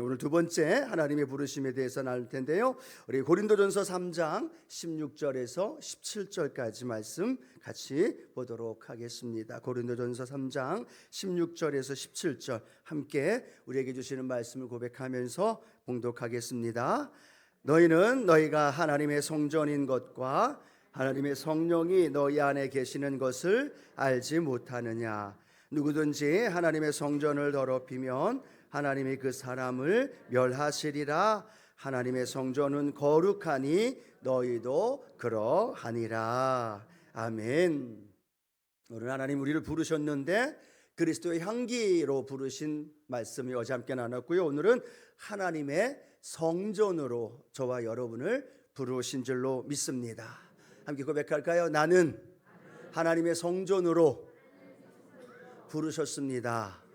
오늘 두 번째 하나님의 부르심에 대해서 나눌 텐데요. 우리 고린도전서 3장 16절에서 17절까지 말씀 같이 보도록 하겠습니다. 고린도전서 3장 16절에서 17절 함께 우리에게 주시는 말씀을 고백하면서 봉독하겠습니다. 너희는 너희가 하나님의 성전인 것과 하나님의 성령이 너희 안에 계시는 것을 알지 못하느냐 누구든지 하나님의 성전을 더럽히면 하나님이 그 사람을 멸하시리라. 하나님의 성전은 거룩하니 너희도 그러하니라. 아멘. 오늘 하나님 우리를 부르셨는데 그리스도의 향기로 부르신 말씀이 어제 함께 나눴고요. 오늘은 하나님의 성전으로 저와 여러분을 부르신 줄로 믿습니다. 함께 고백할까요? 나는 하나님의 성전으로 부르셨습니다.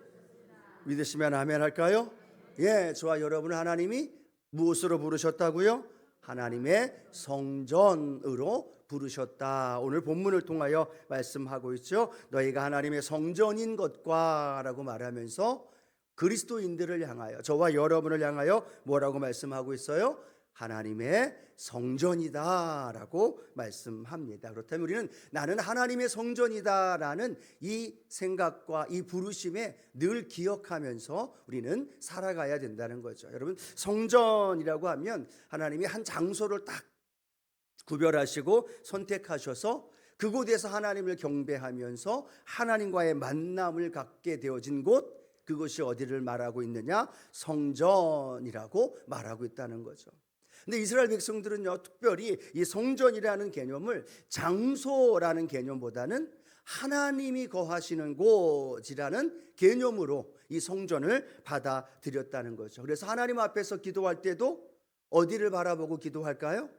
믿으시면 아멘 할까요? 예, 저와 여러분 하나님이 무엇으로 부르셨다고요? 하나님의 성전으로 부르셨다. 오늘 본문을 통하여 말씀하고 있죠. 너희가 하나님의 성전인 것과라고 말하면서 그리스도인들을 향하여 저와 여러분을 향하여 뭐라고 말씀하고 있어요? 하나님의 성전이다라고 말씀합니다. 그렇다면 우리는 나는 하나님의 성전이다라는 이 생각과 이 부르심에 늘 기억하면서 우리는 살아가야 된다는 거죠. 여러분 성전이라고 하면 하나님이 한 장소를 딱 구별하시고 선택하셔서 그곳에서 하나님을 경배하면서 하나님과의 만남을 갖게 되어진 곳 그것이 어디를 말하고 있느냐? 성전이라고 말하고 있다는 거죠. 근데 이스라엘 백성들은요, 특별히 이 성전이라는 개념을 장소라는 개념보다는 하나님이 거하시는 곳이라는 개념으로 이 성전을 받아들였다는 거죠. 그래서 하나님 앞에서 기도할 때도 어디를 바라보고 기도할까요?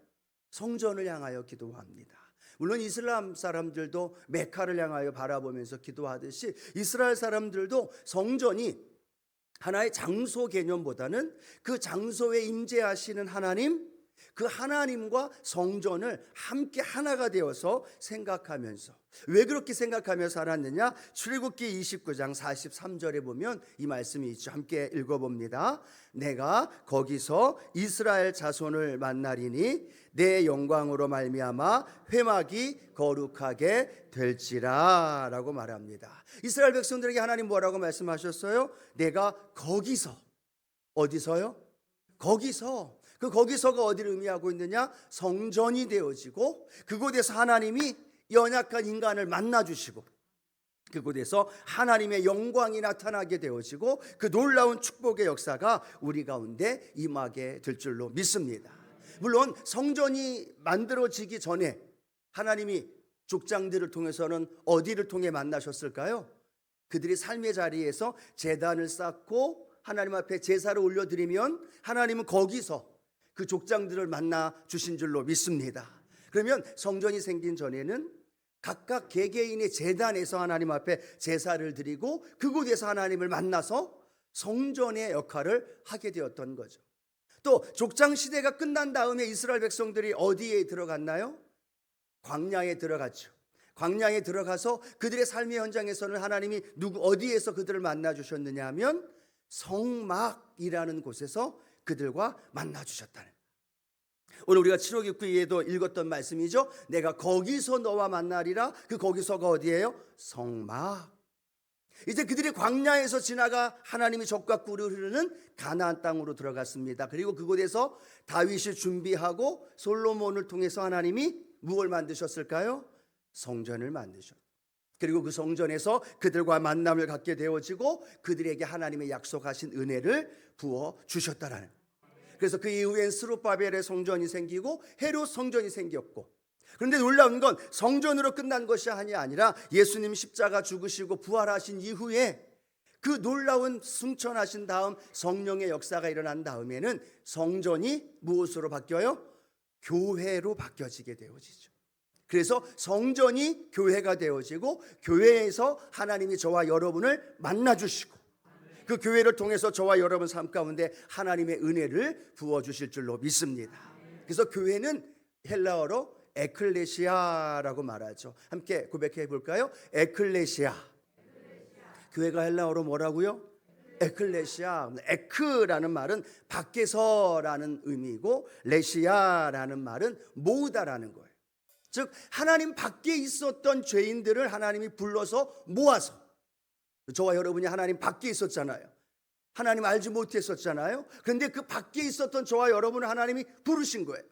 성전을 향하여 기도합니다. 물론 이슬람 사람들도 메카를 향하여 바라보면서 기도하듯이 이스라엘 사람들도 성전이 하나의 장소 개념보다는 그 장소에 임재하시는 하나님, 그 하나님과 성전을 함께 하나가 되어서 생각하면서 왜 그렇게 생각하며 살았느냐? 출애굽기 29장 43절에 보면 이 말씀이 있죠. 함께 읽어 봅니다. 내가 거기서 이스라엘 자손을 만나리니 내 영광으로 말미암아 회막이 거룩하게 될지라라고 말합니다. 이스라엘 백성들에게 하나님 뭐라고 말씀하셨어요? 내가 거기서 어디서요? 거기서 그 거기서가 어디를 의미하고 있느냐? 성전이 되어지고 그곳에서 하나님이 연약한 인간을 만나 주시고 그곳에서 하나님의 영광이 나타나게 되어지고 그 놀라운 축복의 역사가 우리 가운데 임하게 될 줄로 믿습니다. 물론 성전이 만들어지기 전에 하나님이 족장들을 통해서는 어디를 통해 만나셨을까요? 그들이 삶의 자리에서 재단을 쌓고 하나님 앞에 제사를 올려드리면 하나님은 거기서 그 족장들을 만나 주신 줄로 믿습니다. 그러면 성전이 생긴 전에는 각각 개개인의 재단에서 하나님 앞에 제사를 드리고 그곳에서 하나님을 만나서 성전의 역할을 하게 되었던 거죠. 또 족장 시대가 끝난 다음에 이스라엘 백성들이 어디에 들어갔나요? 광야에 들어갔죠. 광야에 들어가서 그들의 삶의 현장에서는 하나님이 누구 어디에서 그들을 만나 주셨느냐 하면 성막이라는 곳에서 그들과 만나 주셨다는 오늘 우리가 7호 6구에도 읽었던 말씀이죠. 내가 거기서 너와 만나리라. 그 거기서가 어디예요? 성막. 이제 그들이 광야에서 지나가 하나님이 적과 꿀을 흐르는 가나안 땅으로 들어갔습니다. 그리고 그곳에서 다윗이 준비하고 솔로몬을 통해서 하나님이 무엇을 만드셨을까요? 성전을 만드셨. 그리고 그 성전에서 그들과 만남을 갖게 되어지고 그들에게 하나님의 약속하신 은혜를 부어 주셨다라는. 그래서 그 이후엔 스루바벨의 성전이 생기고 헤롯 성전이 생겼고 그런데 놀라운 건 성전으로 끝난 것이 아니라 예수님 십자가 죽으시고 부활하신 이후에 그 놀라운 승천하신 다음 성령의 역사가 일어난 다음에는 성전이 무엇으로 바뀌어요? 교회로 바뀌어지게 되어지죠. 그래서 성전이 교회가 되어지고 교회에서 하나님이 저와 여러분을 만나 주시고 그 교회를 통해서 저와 여러분 삶 가운데 하나님의 은혜를 부어 주실 줄로 믿습니다. 그래서 교회는 헬라어로 에클레시아라고 말하죠. 함께 고백해 볼까요? 에클레시아. 교회가 헬라어로 뭐라고요? 에클레시아, 에크라는 말은 밖에서라는 의미이고 레시아라는 말은 모으다라는 거예요. 즉 하나님 밖에 있었던 죄인들을 하나님이 불러서 모아서 저와 여러분이 하나님 밖에 있었잖아요. 하나님 알지 못했었잖아요. 그런데 그 밖에 있었던 저와 여러분을 하나님이 부르신 거예요.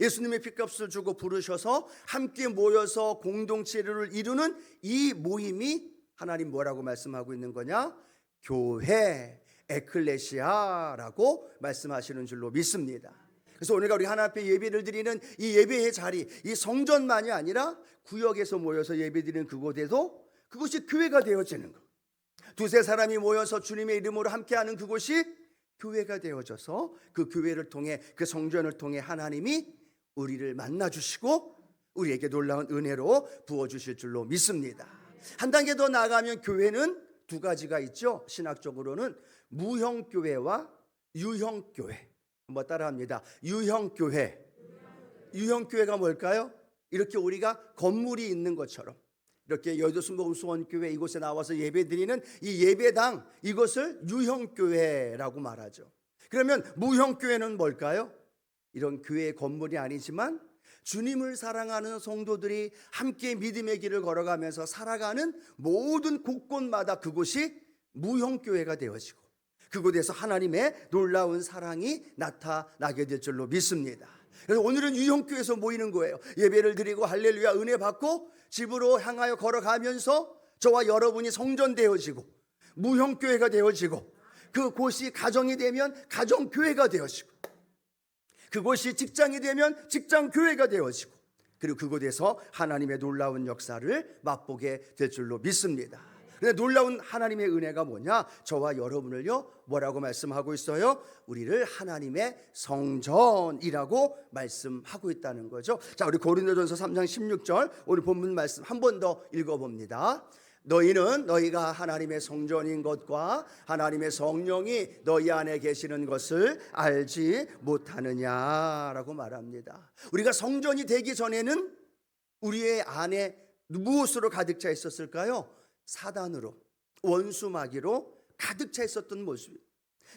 예수님의 핏값을 주고 부르셔서 함께 모여서 공동체를 이루는 이 모임이 하나님 뭐라고 말씀하고 있는 거냐? 교회, 에클레시아라고 말씀하시는 줄로 믿습니다. 그래서 오늘 우리 하나님 앞에 예배를 드리는 이 예배의 자리, 이 성전만이 아니라 구역에서 모여서 예배 드리는 그곳에도 그것이 교회가 되어지는 것. 두세 사람이 모여서 주님의 이름으로 함께하는 그곳이 교회가 되어져서 그 교회를 통해 그 성전을 통해 하나님이 우리를 만나 주시고 우리에게 놀라운 은혜로 부어 주실 줄로 믿습니다. 한 단계 더 나아가면 교회는 두 가지가 있죠. 신학적으로는 무형 교회와 유형 교회. 한번 따라합니다. 유형 교회. 유형 교회가 뭘까요? 이렇게 우리가 건물이 있는 것처럼 이렇게 여도순복음 수원교회 이곳에 나와서 예배드리는 이 예배당 이것을 유형교회라고 말하죠. 그러면 무형교회는 뭘까요? 이런 교회 건물이 아니지만 주님을 사랑하는 성도들이 함께 믿음의 길을 걸어가면서 살아가는 모든 곳곳마다 그곳이 무형교회가 되어지고 그곳에서 하나님의 놀라운 사랑이 나타나게 될 줄로 믿습니다. 그래서 오늘은 유형교회에서 모이는 거예요. 예배를 드리고 할렐루야 은혜 받고 집으로 향하여 걸어가면서 저와 여러분이 성전되어지고 무형교회가 되어지고 그 곳이 가정이 되면 가정교회가 되어지고 그곳이 직장이 되면 직장 교회가 되어지고 그리고 그곳에서 하나님의 놀라운 역사를 맛보게 될 줄로 믿습니다. 근데 놀라운 하나님의 은혜가 뭐냐? 저와 여러분을요, 뭐라고 말씀하고 있어요? 우리를 하나님의 성전이라고 말씀하고 있다는 거죠. 자, 우리 고린도전서 3장 16절 오늘 본문 말씀 한 번 더 읽어봅니다. 너희는 너희가 하나님의 성전인 것과 하나님의 성령이 너희 안에 계시는 것을 알지 못하느냐라고 말합니다. 우리가 성전이 되기 전에는 우리의 안에 무엇으로 가득 차 있었을까요? 사단으로 원수마귀로 가득 차 있었던 모습.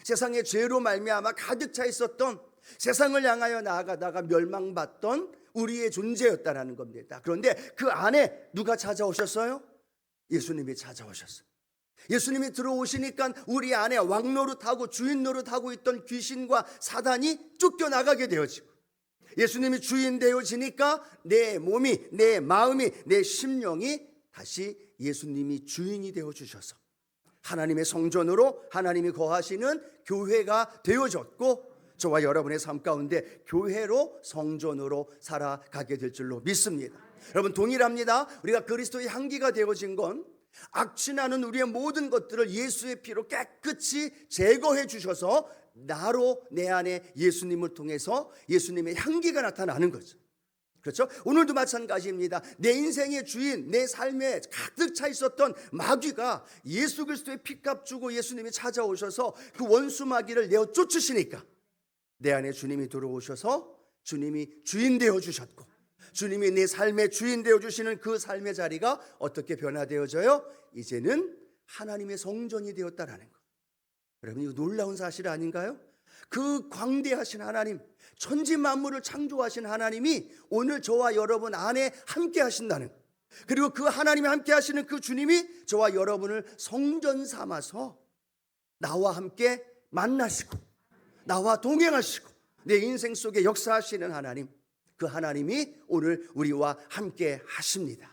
세상의 죄로 말미암아 가득 차 있었던 세상을 향하여 나아가다가 멸망받던 우리의 존재였다라는 겁니다. 그런데 그 안에 누가 찾아오셨어요? 예수님이 찾아오셨어요. 예수님이 들어오시니까 우리 안에 왕노릇하고 주인 노릇하고 있던 귀신과 사단이 쫓겨나가게 되어지고 예수님이 주인 되어지니까 내 몸이 내 마음이 내 심령이 다시 예수님이 주인이 되어 주셔서 하나님의 성전으로 하나님이 거하시는 교회가 되어졌고 저와 여러분의 삶 가운데 교회로 성전으로 살아가게 될 줄로 믿습니다. 여러분 동일합니다. 우리가 그리스도의 향기가 되어진 건 악취나는 우리의 모든 것들을 예수의 피로 깨끗이 제거해 주셔서 나로 내 안에 예수님을 통해서 예수님의 향기가 나타나는 거죠. 그렇죠? 오늘도 마찬가지입니다. 내 인생의 주인, 내 삶에 가득 차 있었던 마귀가 예수 그리스도의 피값 주고 예수님이 찾아오셔서 그 원수 마귀를 내어 쫓으시니까 내 안에 주님이 들어오셔서 주님이 주인 되어 주셨고 주님이 내 삶의 주인 되어 주시는 그 삶의 자리가 어떻게 변화되어져요? 이제는 하나님의 성전이 되었다라는 것. 여러분 이거 놀라운 사실 아닌가요? 그 광대하신 하나님, 천지 만물을 창조하신 하나님이 오늘 저와 여러분 안에 함께 하신다는 것. 그리고 그 하나님이 함께 하시는 그 주님이 저와 여러분을 성전 삼아서 나와 함께 만나시고 나와 동행하시고 내 인생 속에 역사하시는 하나님 그 하나님이 오늘 우리와 함께 하십니다.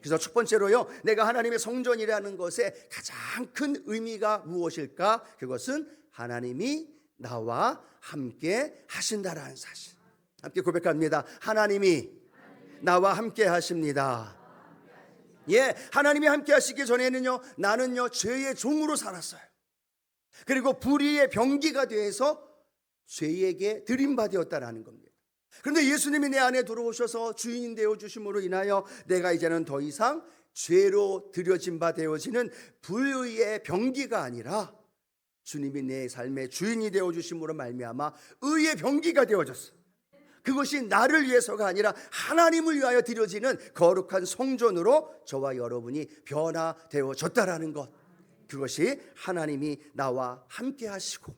그래서 첫 번째로요, 내가 하나님의 성전이라는 것의 가장 큰 의미가 무엇일까? 그것은 하나님이 나와 함께 하신다라는 사실. 함께 고백합니다. 하나님이 나와 함께 하십니다. 예, 하나님이 함께 하시기 전에는요, 나는요, 죄의 종으로 살았어요. 그리고 불의의 병기가 되어서 죄에게 들임받았다라는 겁니다. 그런데 예수님이 내 안에 들어오셔서 주인이 되어 주심으로 인하여 내가 이제는 더 이상 죄로 들여진 바 되어지는 불의의 병기가 아니라 주님이 내 삶의 주인이 되어 주심으로 말미암아 의의 병기가 되어졌어. 그것이 나를 위해서가 아니라 하나님을 위하여 드려지는 거룩한 성전으로 저와 여러분이 변화되어졌다라는 것. 그것이 하나님이 나와 함께 하시고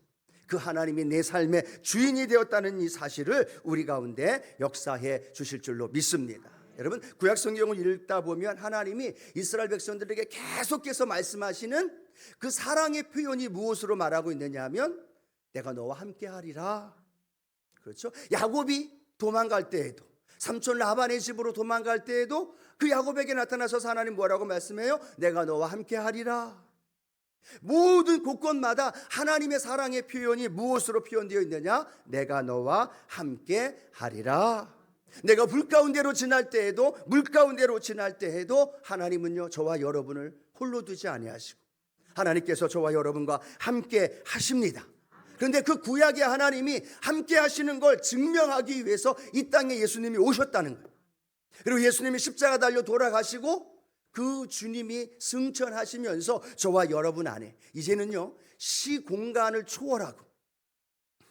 그 하나님이 내 삶의 주인이 되었다는 이 사실을 우리 가운데 역사해 주실 줄로 믿습니다. 여러분 구약 성경을 읽다 보면 하나님이 이스라엘 백성들에게 계속해서 말씀하시는 그 사랑의 표현이 무엇으로 말하고 있느냐 하면 내가 너와 함께 하리라. 그렇죠? 야곱이 도망갈 때에도 삼촌 라반의 집으로 도망갈 때에도 그 야곱에게 나타나서 하나님 뭐라고 말씀해요? 내가 너와 함께 하리라. 모든 곳곳마다 하나님의 사랑의 표현이 무엇으로 표현되어 있느냐? 내가 너와 함께 하리라. 내가 불 가운데로 지날 때에도 물 가운데로 지날 때에도 하나님은요 저와 여러분을 홀로 두지 아니하시고 하나님께서 저와 여러분과 함께 하십니다. 그런데 그 구약의 하나님이 함께 하시는 걸 증명하기 위해서 이 땅에 예수님이 오셨다는 거예요. 그리고 예수님이 십자가 달려 돌아가시고 그 주님이 승천하시면서 저와 여러분 안에 이제는요 시 공간을 초월하고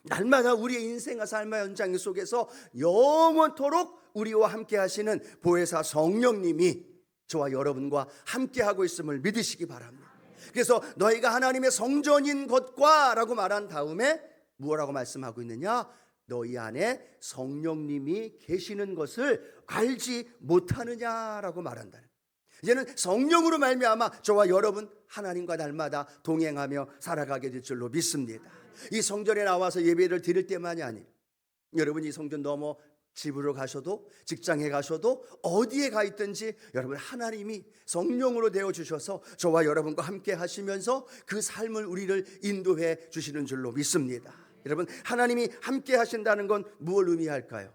날마다 우리의 인생과 삶의 연장 속에서 영원토록 우리와 함께 하시는 보혜사 성령님이 저와 여러분과 함께 하고 있음을 믿으시기 바랍니다. 그래서 너희가 하나님의 성전인 것과라고 말한 다음에 무엇라고 말씀하고 있느냐? 너희 안에 성령님이 계시는 것을 알지 못하느냐라고 말한다. 이제는 성령으로 말미암아 저와 여러분 하나님과 날마다 동행하며 살아가게 될 줄로 믿습니다. 이 성전에 나와서 예배를 드릴 때만이 아니에요. 여러분 이 성전 넘어 집으로 가셔도 직장에 가셔도 어디에 가 있든지 여러분 하나님이 성령으로 되어 주셔서 저와 여러분과 함께 하시면서 그 삶을 우리를 인도해 주시는 줄로 믿습니다. 여러분 하나님이 함께 하신다는 건 무엇을 의미할까요?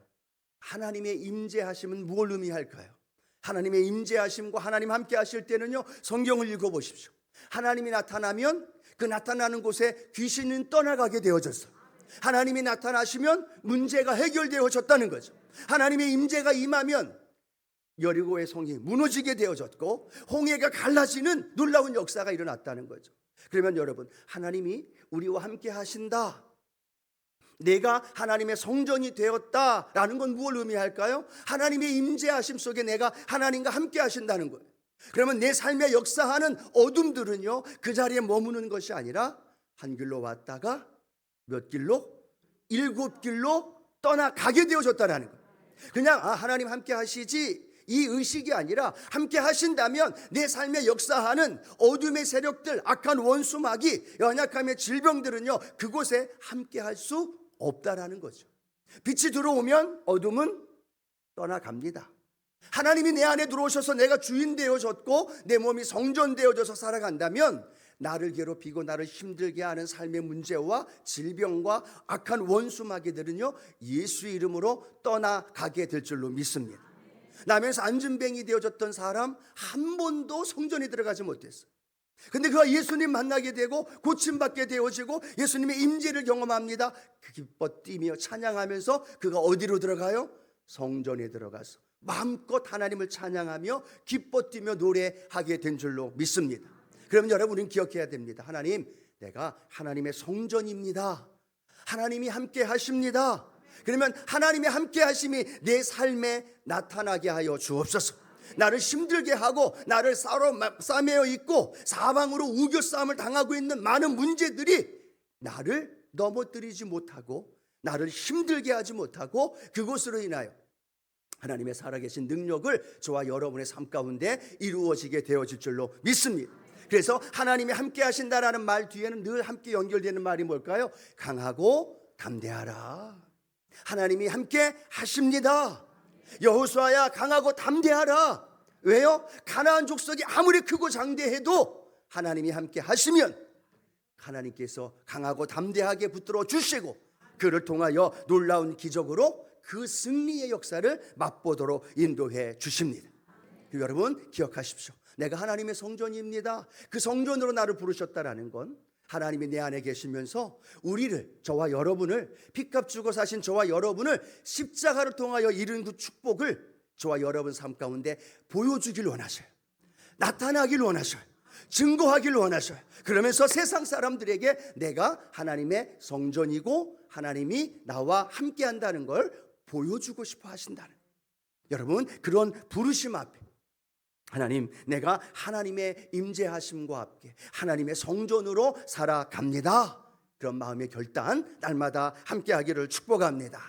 하나님의 임재하심은 무엇을 의미할까요? 하나님의 임재하심과 하나님 함께 하실 때는요 성경을 읽어 보십시오. 하나님이 나타나면 그 나타나는 곳에 귀신은 떠나가게 되어졌어. 하나님이 나타나시면 문제가 해결되어졌다는 거죠. 하나님의 임재가 임하면 여리고의 성이 무너지게 되어졌고 홍해가 갈라지는 놀라운 역사가 일어났다는 거죠. 그러면 여러분 하나님이 우리와 함께 하신다. 내가 하나님의 성전이 되었다라는 건 무엇을 의미할까요? 하나님의 임재하심 속에 내가 하나님과 함께 하신다는 거예요. 그러면 내 삶에 역사하는 어둠들은요 그 자리에 머무는 것이 아니라 한 길로 왔다가 몇 길로 일곱 길로 떠나가게 되어졌다라는 거예요. 그냥 아 하나님 함께 하시지 이 의식이 아니라 함께 하신다면 내 삶에 역사하는 어둠의 세력들, 악한 원수마귀, 연약함의 질병들은요 그곳에 함께 할 수 없다라는 거죠. 빛이 들어오면 어둠은 떠나갑니다. 하나님이 내 안에 들어오셔서 내가 주인 되어졌고 내 몸이 성전 되어져서 살아간다면 나를 괴롭히고 나를 힘들게 하는 삶의 문제와 질병과 악한 원수 마귀들은요 예수의 이름으로 떠나가게 될 줄로 믿습니다. 나면서 안전뱅이 되어졌던 사람 한 번도 성전에 들어가지 못했어. 근데 그가 예수님 만나게 되고 고침받게 되어지고 예수님의 임재를 경험합니다. 기뻐 뛰며 찬양하면서 그가 어디로 들어가요? 성전에 들어가서 마음껏 하나님을 찬양하며 기뻐 뛰며 노래하게 된 줄로 믿습니다. 그러면 여러분은 기억해야 됩니다. 하나님, 내가 하나님의 성전입니다. 하나님이 함께 하십니다. 그러면 하나님의 함께 하심이 내 삶에 나타나게 하여 주옵소서. 나를 힘들게 하고 나를 싸로 싸매어 있고 사방으로 우겨 싸움을 당하고 있는 많은 문제들이 나를 넘어뜨리지 못하고 나를 힘들게 하지 못하고 그것으로 인하여 하나님의 살아계신 능력을 저와 여러분의 삶 가운데 이루어지게 되어질 줄로 믿습니다. 그래서 하나님이 함께 하신다라는 말 뒤에는 늘 함께 연결되는 말이 뭘까요? 강하고 담대하라. 하나님이 함께 하십니다. 여호수아야 강하고 담대하라. 왜요? 가나안 족속이 아무리 크고 장대해도 하나님이 함께 하시면 하나님께서 강하고 담대하게 붙들어 주시고 그를 통하여 놀라운 기적으로 그 승리의 역사를 맛보도록 인도해 주십니다. 여러분 기억하십시오. 내가 하나님의 성전입니다. 그 성전으로 나를 부르셨다라는 건 하나님이 내 안에 계시면서 우리를 저와 여러분을 피값 주고 사신 저와 여러분을 십자가를 통하여 이룬 그 축복을 저와 여러분 삶 가운데 보여주길 원하셔요. 나타나길 원하셔요. 증거하길 원하셔요. 그러면서 세상 사람들에게 내가 하나님의 성전이고 하나님이 나와 함께 한다는 걸 보여주고 싶어 하신다는. 여러분, 그런 부르심 앞에 하나님, 내가 하나님의 임재하심과 함께 하나님의 성전으로 살아갑니다. 그런 마음의 결단 날마다 함께하기를 축복합니다.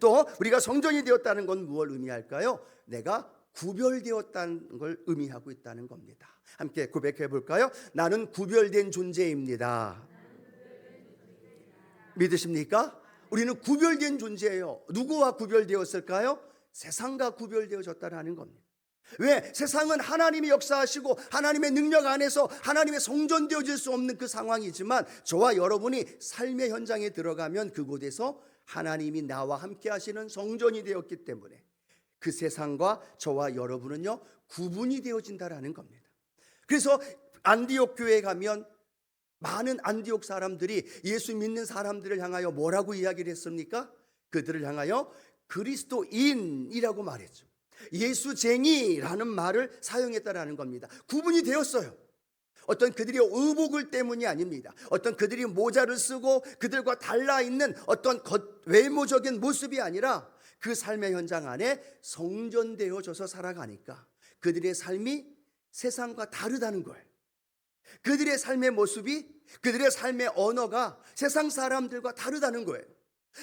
또 우리가 성전이 되었다는 건 무엇을 의미할까요? 내가 구별되었다는 걸 의미하고 있다는 겁니다. 함께 고백해 볼까요? 나는 구별된 존재입니다. 믿으십니까? 우리는 구별된 존재예요. 누구와 구별되었을까요? 세상과 구별되어졌다는 겁니다. 왜? 세상은 하나님이 역사하시고 하나님의 능력 안에서 하나님의 성전되어질 수 없는 그 상황이지만 저와 여러분이 삶의 현장에 들어가면 그곳에서 하나님이 나와 함께 하시는 성전이 되었기 때문에 그 세상과 저와 여러분은요 구분이 되어진다라는 겁니다. 그래서 안디옥 교회에 가면 많은 안디옥 사람들이 예수 믿는 사람들을 향하여 뭐라고 이야기를 했습니까? 그들을 향하여 그리스도인이라고 말했죠. 예수쟁이라는 말을 사용했다라는 겁니다. 구분이 되었어요. 어떤 그들이 의복을 때문이 아닙니다. 어떤 그들이 모자를 쓰고 그들과 달라 있는 어떤 겉, 외모적인 모습이 아니라 그 삶의 현장 안에 성전되어져서 살아가니까 그들의 삶이 세상과 다르다는 거예요. 그들의 삶의 모습이 그들의 삶의 언어가 세상 사람들과 다르다는 거예요.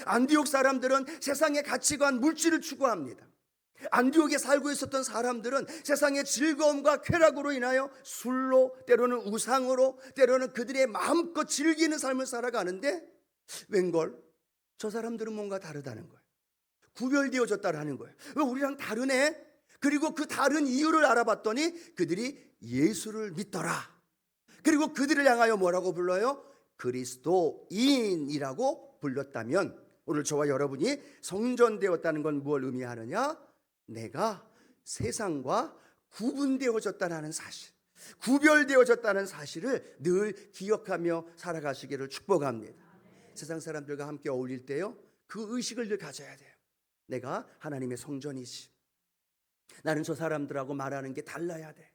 안디옥 사람들은 세상의 가치관, 물질을 추구합니다. 안디옥에 살고 있었던 사람들은 세상의 즐거움과 쾌락으로 인하여 술로 때로는 우상으로 때로는 그들의 마음껏 즐기는 삶을 살아가는데 웬걸 저 사람들은 뭔가 다르다는 거예요. 구별되어졌다라는 거예요. 왜 우리랑 다르네? 그리고 그 다른 이유를 알아봤더니 그들이 예수를 믿더라. 그리고 그들을 향하여 뭐라고 불러요? 그리스도인이라고 불렀다면 오늘 저와 여러분이 성전되었다는 건 무엇을 의미하느냐? 내가 세상과 구분되어졌다는 사실, 구별되어졌다는 사실을 늘 기억하며 살아가시기를 축복합니다. 세상 사람들과 함께 어울릴 때요, 그 의식을 늘 가져야 돼요. 내가 하나님의 성전이지. 나는 저 사람들하고 말하는 게 달라야 돼.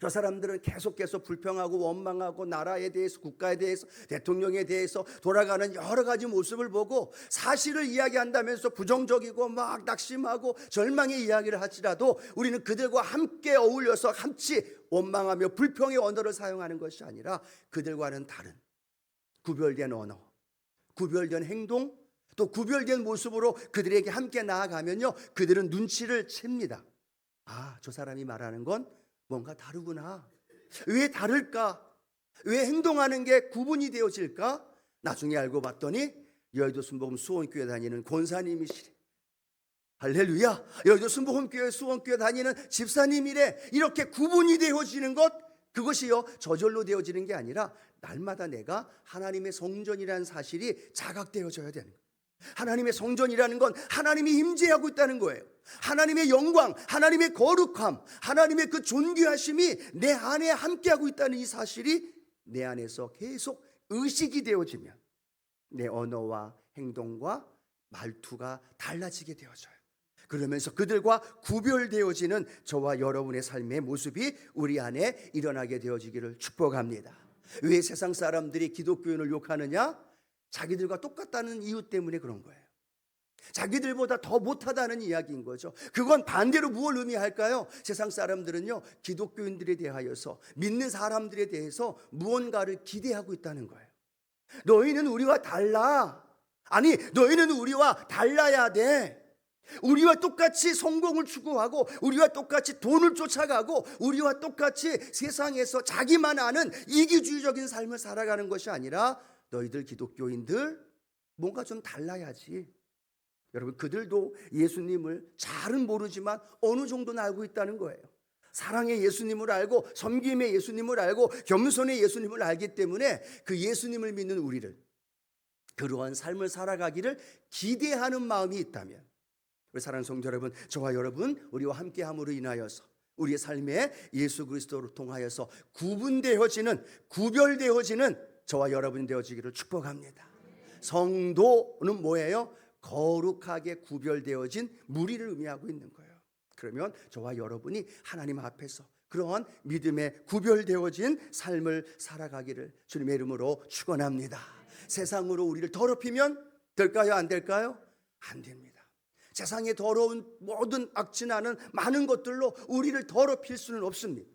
저 사람들은 계속해서 불평하고 원망하고 나라에 대해서 국가에 대해서 대통령에 대해서 돌아가는 여러 가지 모습을 보고 사실을 이야기한다면서 부정적이고 막 낙심하고 절망의 이야기를 하지라도 우리는 그들과 함께 어울려서 같이 원망하며 불평의 언어를 사용하는 것이 아니라 그들과는 다른 구별된 언어, 구별된 행동, 또 구별된 모습으로 그들에게 함께 나아가면요. 그들은 눈치를 챕니다. 아, 저 사람이 말하는 건 뭔가 다르구나. 왜 다를까? 왜 행동하는 게 구분이 되어질까? 나중에 알고 봤더니 여의도 순복음 수원교회 다니는 권사님이시래. 할렐루야. 여의도 순복음교회 수원교회 다니는 집사님이래. 이렇게 구분이 되어지는 것 그것이요 저절로 되어지는 게 아니라 날마다 내가 하나님의 성전이라는 사실이 자각되어져야 되는 거예요. 하나님의 성전이라는 건 하나님이 임재하고 있다는 거예요. 하나님의 영광, 하나님의 거룩함, 하나님의 그 존귀하심이 내 안에 함께하고 있다는 이 사실이 내 안에서 계속 의식이 되어지면 내 언어와 행동과 말투가 달라지게 되어져요. 그러면서 그들과 구별되어지는 저와 여러분의 삶의 모습이 우리 안에 일어나게 되어지기를 축복합니다. 왜 세상 사람들이 기독교인을 욕하느냐? 자기들과 똑같다는 이유 때문에 그런 거예요. 자기들보다 더 못하다는 이야기인 거죠. 그건 반대로 무엇을 의미할까요? 세상 사람들은요, 기독교인들에 대하여서 믿는 사람들에 대해서 무언가를 기대하고 있다는 거예요. 너희는 우리와 달라. 아니, 너희는 우리와 달라야 돼. 우리와 똑같이 성공을 추구하고 우리와 똑같이 돈을 쫓아가고 우리와 똑같이 세상에서 자기만 아는 이기주의적인 삶을 살아가는 것이 아니라 너희들 기독교인들 뭔가 좀 달라야지. 여러분 그들도 예수님을 잘은 모르지만 어느 정도는 알고 있다는 거예요. 사랑의 예수님을 알고 섬김의 예수님을 알고 겸손의 예수님을 알기 때문에 그 예수님을 믿는 우리를 그러한 삶을 살아가기를 기대하는 마음이 있다면 우리 사랑하는 성도 여러분, 저와 여러분 우리와 함께 함으로 인하여서 우리의 삶에 예수 그리스도를 통하여서 구분되어지는 구별되어지는 저와 여러분이 되어지기를 축복합니다. 성도는 뭐예요? 거룩하게 구별되어진 무리를 의미하고 있는 거예요. 그러면 저와 여러분이 하나님 앞에서 그러한 믿음에 구별되어진 삶을 살아가기를 주님의 이름으로 축원합니다. 세상으로 우리를 더럽히면 될까요? 안 될까요? 안 됩니다. 세상의 더러운 모든 악진하는 많은 것들로 우리를 더럽힐 수는 없습니다.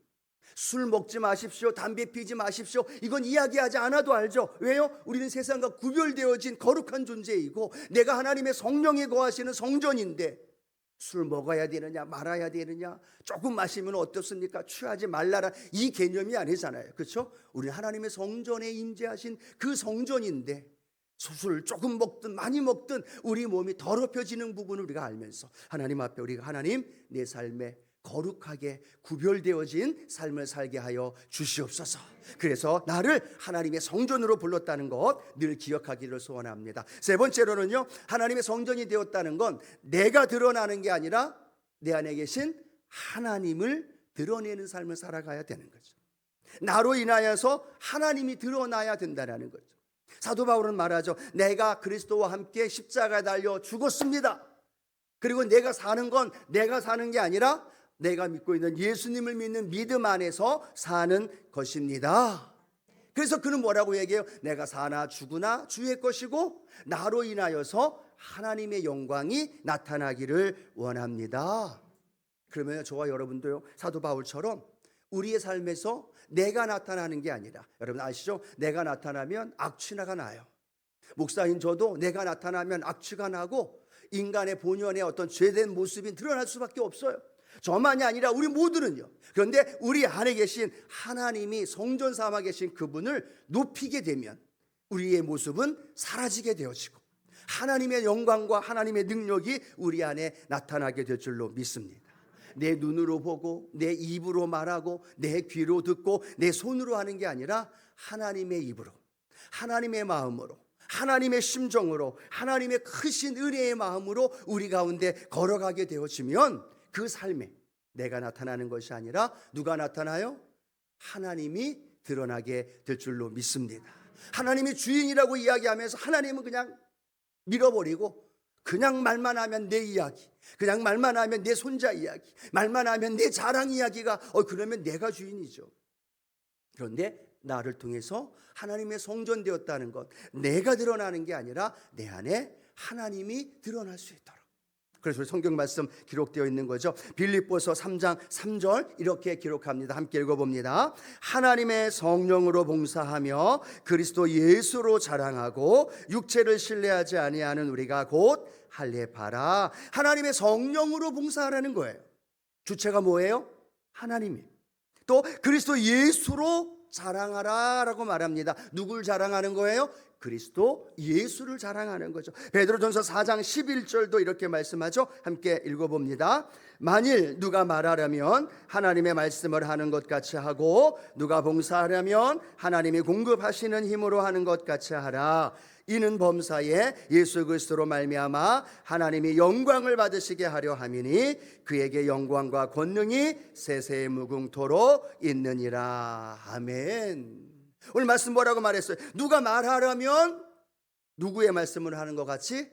술 먹지 마십시오. 담배 피지 마십시오. 이건 이야기하지 않아도 알죠. 왜요? 우리는 세상과 구별되어진 거룩한 존재이고 내가 하나님의 성령에 거하시는 성전인데 술 먹어야 되느냐 말아야 되느냐 조금 마시면 어떻습니까? 취하지 말라라 이 개념이 아니잖아요. 그렇죠? 우리 하나님의 성전에 임재하신 그 성전인데 술 조금 먹든 많이 먹든 우리 몸이 더럽혀지는 부분을 우리가 알면서 하나님 앞에 우리가 하나님 내 삶에 거룩하게 구별되어진 삶을 살게 하여 주시옵소서. 그래서 나를 하나님의 성전으로 불렀다는 것 늘 기억하기를 소원합니다. 세 번째로는요, 하나님의 성전이 되었다는 건 내가 드러나는 게 아니라 내 안에 계신 하나님을 드러내는 삶을 살아가야 되는 거죠. 나로 인하여서 하나님이 드러나야 된다는 거죠. 사도 바울은 말하죠. 내가 그리스도와 함께 십자가에 달려 죽었습니다. 그리고 내가 사는 건 내가 사는 게 아니라 내가 믿고 있는 예수님을 믿는 믿음 안에서 사는 것입니다. 그래서 그는 뭐라고 얘기해요? 내가 사나 죽으나 주의 것이고 나로 인하여서 하나님의 영광이 나타나기를 원합니다. 그러면 저와 여러분도요 사도 바울처럼 우리의 삶에서 내가 나타나는 게 아니라 여러분 아시죠? 내가 나타나면 악취나가 나요. 목사인 저도 내가 나타나면 악취가 나고 인간의 본연의 어떤 죄된 모습이 드러날 수밖에 없어요. 저만이 아니라 우리 모두는요. 그런데 우리 안에 계신 하나님이 성전 삼아 계신 그분을 높이게 되면 우리의 모습은 사라지게 되어지고 하나님의 영광과 하나님의 능력이 우리 안에 나타나게 될 줄로 믿습니다. 내 눈으로 보고 내 입으로 말하고 내 귀로 듣고 내 손으로 하는 게 아니라 하나님의 입으로 하나님의 마음으로 하나님의 심정으로 하나님의 크신 은혜의 마음으로 우리 가운데 걸어가게 되어지면 그 삶에 내가 나타나는 것이 아니라 누가 나타나요? 하나님이 드러나게 될 줄로 믿습니다. 하나님이 주인이라고 이야기하면서 하나님은 그냥 밀어버리고 그냥 말만 하면 내 이야기, 그냥 말만 하면 내 손자 이야기, 말만 하면 내 자랑 이야기가 어 그러면 내가 주인이죠. 그런데 나를 통해서 하나님의 성전 되었다는 것, 내가 드러나는 게 아니라 내 안에 하나님이 드러날 수 있도록. 그래서 성경 말씀 기록되어 있는 거죠. 빌립보서 3장 3절 이렇게 기록합니다. 함께 읽어봅니다. 하나님의 성령으로 봉사하며 그리스도 예수로 자랑하고 육체를 신뢰하지 아니하는 우리가 곧 할례바라. 하나님의 성령으로 봉사하라는 거예요. 주체가 뭐예요? 하나님이. 또 그리스도 예수로 자랑하라라고 말합니다. 누굴 자랑하는 거예요? 그리스도 예수를 자랑하는 거죠. 베드로전서 4장 11절도 이렇게 말씀하죠. 함께 읽어 봅니다. 만일 누가 말하려면 하나님의 말씀을 하는 것 같이 하고 누가 봉사하려면 하나님이 공급하시는 힘으로 하는 것 같이 하라. 이는 범사에 예수 그리스도로 말미암아 하나님이 영광을 받으시게 하려 함이니 그에게 영광과 권능이 세세 무궁토로 있느니라. 아멘. 오늘 말씀 뭐라고 말했어요? 누가 말하려면 누구의 말씀을 하는 것 같이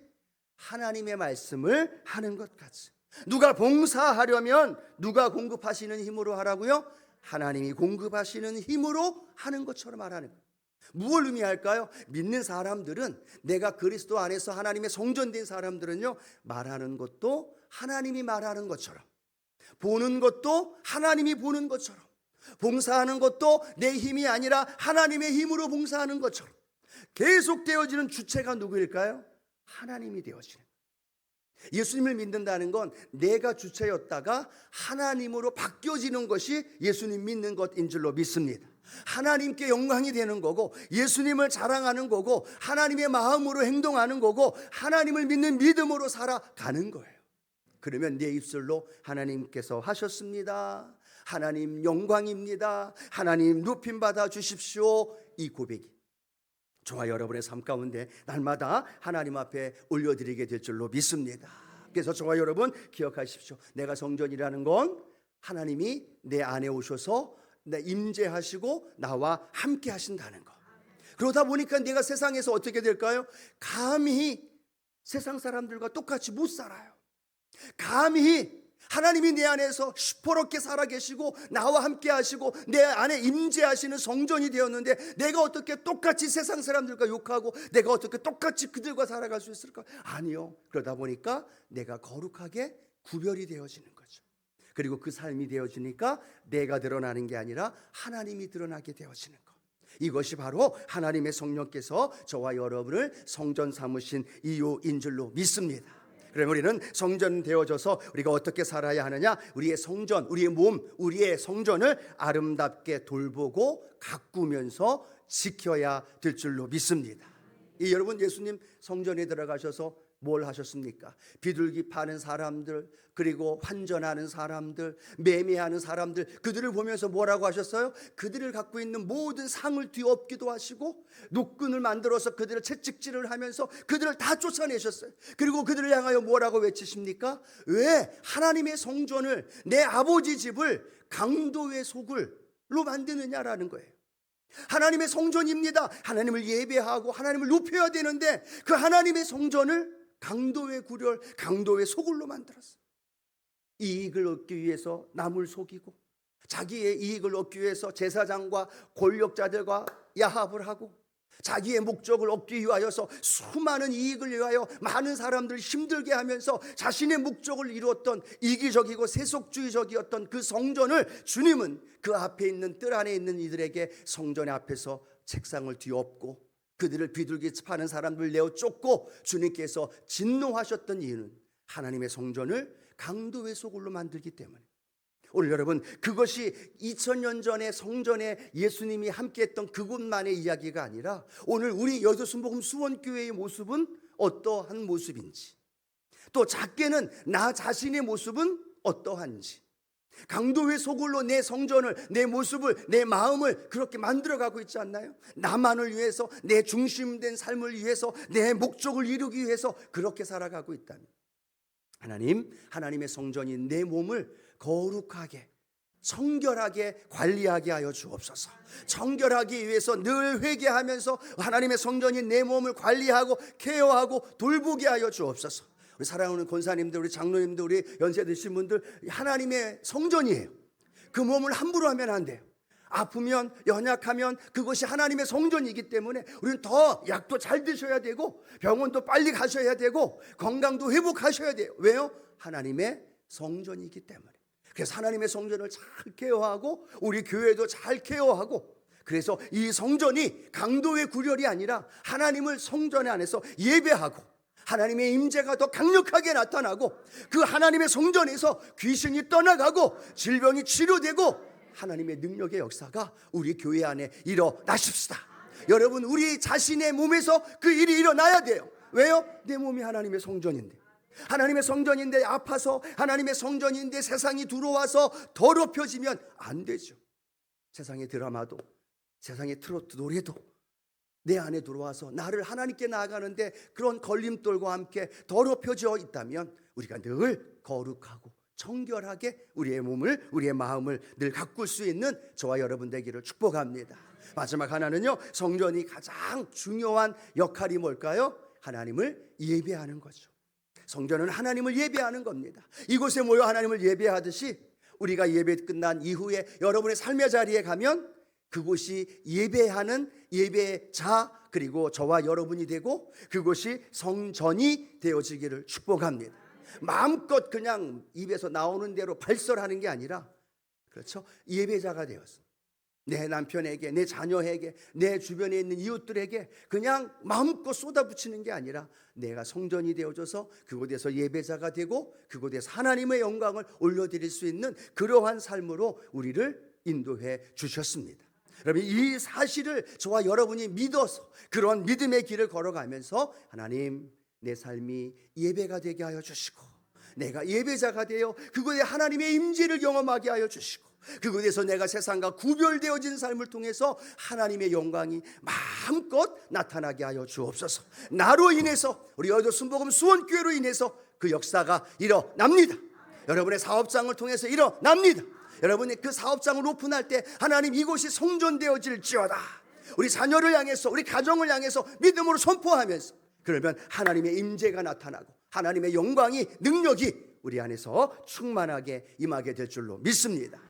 하나님의 말씀을 하는 것 같이. 누가 봉사하려면 누가 공급하시는 힘으로 하라고요? 하나님이 공급하시는 힘으로 하는 것처럼 하라는 거예요. 무엇을 의미할까요? 믿는 사람들은 내가 그리스도 안에서 하나님의 성전된 사람들은요 말하는 것도 하나님이 말하는 것처럼 보는 것도 하나님이 보는 것처럼 봉사하는 것도 내 힘이 아니라 하나님의 힘으로 봉사하는 것처럼 계속 되어지는 주체가 누구일까요? 하나님이 되어지는 예수님을 믿는다는 건 내가 주체였다가 하나님으로 바뀌어지는 것이 예수님 믿는 것인 줄로 믿습니다. 하나님께 영광이 되는 거고 예수님을 자랑하는 거고 하나님의 마음으로 행동하는 거고 하나님을 믿는 믿음으로 살아가는 거예요. 그러면 내 입술로 하나님께서 하셨습니다. 하나님 영광입니다. 하나님 높임 받아 주십시오. 이 고백이 저와 여러분의 삶 가운데 날마다 하나님 앞에 올려드리게 될 줄로 믿습니다. 그래서 저와 여러분 기억하십시오. 내가 성전이라는 건 하나님이 내 안에 오셔서 내 임재하시고 나와 함께 하신다는 거. 그러다 보니까 내가 세상에서 어떻게 될까요? 감히 세상 사람들과 똑같이 못 살아요. 감히 하나님이 내 안에서 시퍼렇게 살아계시고 나와 함께 하시고 내 안에 임재하시는 성전이 되었는데 내가 어떻게 똑같이 세상 사람들과 욕하고 내가 어떻게 똑같이 그들과 살아갈 수 있을까? 아니요. 그러다 보니까 내가 거룩하게 구별이 되어지는 거죠. 그리고 그 삶이 되어지니까 내가 드러나는 게 아니라 하나님이 드러나게 되어지는 것. 이것이 바로 하나님의 성령께서 저와 여러분을 성전 삼으신 이유인 줄로 믿습니다. 그럼 우리는 성전 되어져서 우리가 어떻게 살아야 하느냐? 우리의 성전, 우리의 몸, 우리의 성전을 아름답게 돌보고 가꾸면서 지켜야 될 줄로 믿습니다. 이 여러분 예수님 성전에 들어가셔서 뭘 하셨습니까? 비둘기 파는 사람들, 그리고 환전하는 사람들, 매매하는 사람들, 그들을 보면서 뭐라고 하셨어요? 그들을 갖고 있는 모든 상을 뒤엎기도 하시고, 노끈을 만들어서 그들을 채찍질을 하면서 그들을 다 쫓아내셨어요. 그리고 그들을 향하여 뭐라고 외치십니까? 왜 하나님의 성전을 내 아버지 집을 강도의 소굴로 만드느냐라는 거예요. 하나님의 성전입니다. 하나님을 예배하고 하나님을 높여야 되는데 그 하나님의 성전을 강도의 구렬, 강도의 소굴로 만들었어요. 이익을 얻기 위해서 남을 속이고 자기의 이익을 얻기 위해서 제사장과 권력자들과 야합을 하고 자기의 목적을 얻기 위하여서 수많은 이익을 위하여 많은 사람들을 힘들게 하면서 자신의 목적을 이루었던 이기적이고 세속주의적이었던 그 성전을 주님은 그 앞에 있는 뜰 안에 있는 이들에게 성전의 앞에서 책상을 뒤엎고 그들을 비둘기 파는 사람들 내어 쫓고 주님께서 진노하셨던 이유는 하나님의 성전을 강도의 소굴로 만들기 때문에. 오늘 여러분 그것이 2000년 전에 성전에 예수님이 함께했던 그곳만의 이야기가 아니라 오늘 우리 여도순복음 수원교회의 모습은 어떠한 모습인지 또 작게는 나 자신의 모습은 어떠한지 강도의 소굴로 내 성전을 내 모습을 내 마음을 그렇게 만들어가고 있지 않나요? 나만을 위해서 내 중심된 삶을 위해서 내 목적을 이루기 위해서 그렇게 살아가고 있다면 하나님 하나님의 성전인 내 몸을 거룩하게 청결하게 관리하게 하여 주옵소서. 청결하기 위해서 늘 회개하면서 하나님의 성전인 내 몸을 관리하고 케어하고 돌보게 하여 주옵소서. 우리 사랑하는 권사님들, 우리 장로님들, 우리 연세 드신 분들 하나님의 성전이에요. 그 몸을 함부로 하면 안 돼요. 아프면 연약하면 그것이 하나님의 성전이기 때문에 우리는 더 약도 잘 드셔야 되고 병원도 빨리 가셔야 되고 건강도 회복하셔야 돼요. 왜요? 하나님의 성전이기 때문에. 그래서 하나님의 성전을 잘 케어하고 우리 교회도 잘 케어하고 그래서 이 성전이 강도의 구렬이 아니라 하나님을 성전 안에서 예배하고 하나님의 임재가 더 강력하게 나타나고 그 하나님의 성전에서 귀신이 떠나가고 질병이 치료되고 하나님의 능력의 역사가 우리 교회 안에 일어나십시다. 여러분 우리 자신의 몸에서 그 일이 일어나야 돼요. 왜요? 내 몸이 하나님의 성전인데. 하나님의 성전인데 아파서 하나님의 성전인데 세상이 들어와서 더럽혀지면 안 되죠. 세상의 드라마도 세상의 트로트 노래도 내 안에 들어와서 나를 하나님께 나아가는데 그런 걸림돌과 함께 더럽혀져 있다면 우리가 늘 거룩하고 청결하게 우리의 몸을 우리의 마음을 늘 가꿀 수 있는 저와 여러분 되기를 축복합니다. 마지막 하나는요. 성전이 가장 중요한 역할이 뭘까요? 하나님을 예배하는 거죠. 성전은 하나님을 예배하는 겁니다. 이곳에 모여 하나님을 예배하듯이 우리가 예배 끝난 이후에 여러분의 삶의 자리에 가면 그곳이 예배하는 예배자 그리고 저와 여러분이 되고 그곳이 성전이 되어지기를 축복합니다. 마음껏 그냥 입에서 나오는 대로 발설하는 게 아니라 그렇죠? 예배자가 되었어. 내 남편에게, 내 자녀에게, 내 주변에 있는 이웃들에게 그냥 마음껏 쏟아붙이는 게 아니라 내가 성전이 되어져서 그곳에서 예배자가 되고 그곳에서 하나님의 영광을 올려드릴 수 있는 그러한 삶으로 우리를 인도해 주셨습니다. 여러분 이 사실을 저와 여러분이 믿어서 그런 믿음의 길을 걸어가면서 하나님 내 삶이 예배가 되게 하여 주시고 내가 예배자가 되어 그곳에 하나님의 임재를 경험하게 하여 주시고 그곳에서 내가 세상과 구별되어진 삶을 통해서 하나님의 영광이 마음껏 나타나게 하여 주옵소서. 나로 인해서 우리 여도 순복음 수원교회로 인해서 그 역사가 일어납니다. 여러분의 사업장을 통해서 일어납니다. 여러분이 그 사업장을 오픈할 때 하나님 이곳이 성전되어질지어다. 우리 자녀를 향해서 우리 가정을 향해서 믿음으로 선포하면서 그러면 하나님의 임재가 나타나고 하나님의 영광이 능력이 우리 안에서 충만하게 임하게 될 줄로 믿습니다.